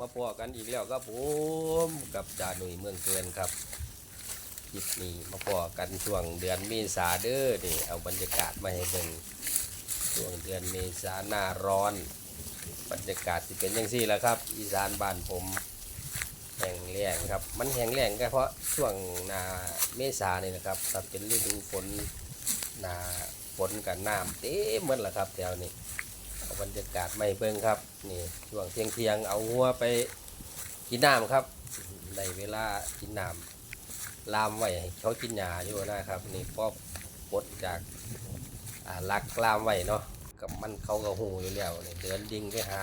มาพอกันอีกแล้วครับผมกับจาหนุ่ยเมืองเกินครับคลิปนี้มาพอกันช่วงเดือนเมษาเด้อนี่เอาบรรยากาศมาให้เบิ่งช่วงเดือนเมษาหน้าร้อน บรรยากาศที่เป็นย่างซี่แหละครับ อีสานบ้านผมแห้งแล้งครับ มันแห้งแล้งก็เพราะช่วงหนาเมษานี่นะครับถ้าเป็นฤดูฝนหนาฝนกับน้ำเต็มหมดละครับแถวนี้ บรรยากาศไม่เบิ่งครับ นี่ช่วงเที่ยงเที่ยงเอาหัวไปกินน้ำครับได้เวลากินน้ำลามไว้เขากินหญ้าอยู่นะครับ นี่พอปดจากลักลามไว้เนาะกับมันเขาก็หูอยู่แล้วนี่เดินดิ่งไปหา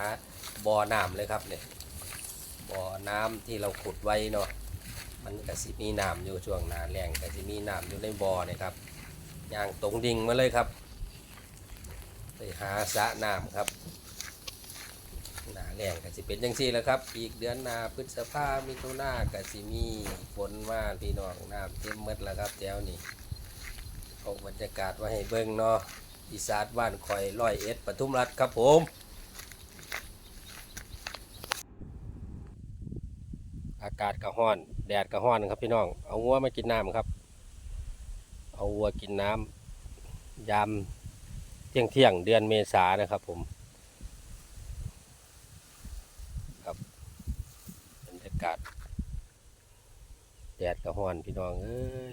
บ่อน้ำเลยครับเนี่ยบ่อน้ำที่เราขุดไว้เนาะมันก็สิมีน้ำอยู่ช่วงหนาแรงก็สิมีน้ำอยู่ในบ่อเนี่ยครับย่างตรงดิ่งมาเลยครับ หาสระน้ำครับหนาแรงก็สิเป็นจังซี่แล้วครับ อีกเดือนหนาพฤษภามิถุนาก็สิมีฝนมาพี่น้องน้ำเต็มหมดแล้วครับแถวนี้เอาบรรยากาศไว้ให้เบิ่งเนาะอีสานบ้านคอยร้อยเอ็ดปทุมรัฐครับผมอากาศก็ร้อน แดดก็ร้อนครับพี่น้อง เอางัวมากินน้ำครับ เอาวัวกินน้ำยามเที่ยงเที่ยงเดือนเมษานะครับผมครับบรรยากาศแดดกระหอนพี่น้องเอ้ย